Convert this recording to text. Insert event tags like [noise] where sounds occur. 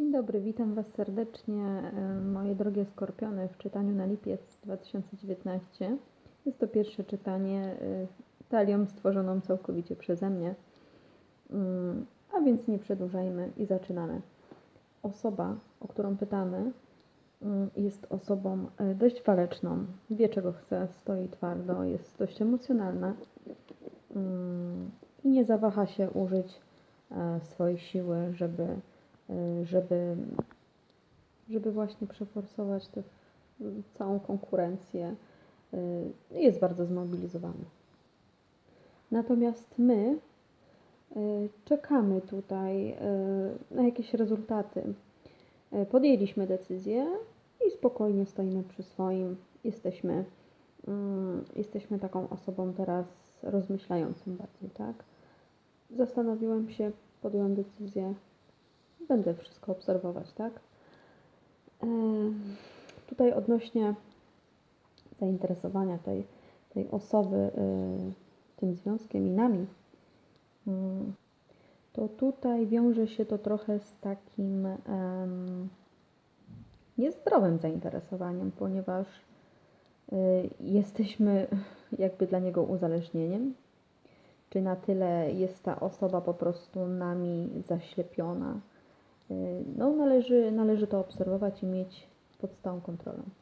Dzień dobry, witam Was serdecznie, e, moje drogie skorpiony, w czytaniu na lipiec 2019. Jest to pierwsze czytanie e, talią stworzoną całkowicie przeze mnie. Mm, A więc nie przedłużajmy i zaczynamy. Osoba, o którą pytamy, mm, jest osobą e, dość waleczną, wie czego chce, stoi twardo, jest dość emocjonalna mm, i nie zawaha się użyć swojej siły, żeby żeby, żeby właśnie przeforsować tę całą konkurencję. y, Jest bardzo zmobilizowany. Natomiast my y, czekamy tutaj na jakieś rezultaty. Podjęliśmy decyzję i spokojnie stoimy przy swoim. Jesteśmy, mm, jesteśmy taką osobą teraz rozmyślającą bardziej, tak? Zastanowiłem się, podjąłem decyzję, będę wszystko obserwować, tak? Tutaj odnośnie zainteresowania tej, tej osoby y, tym związkiem i nami, mm, to tutaj wiąże się to trochę z takim niezdrowym zainteresowaniem, ponieważ y, jesteśmy [laughs] jakby dla niego uzależnieniem. Czy na tyle jest ta osoba po prostu nami zaślepiona? Y, No, należy, należy to obserwować i mieć pod stałą kontrolą.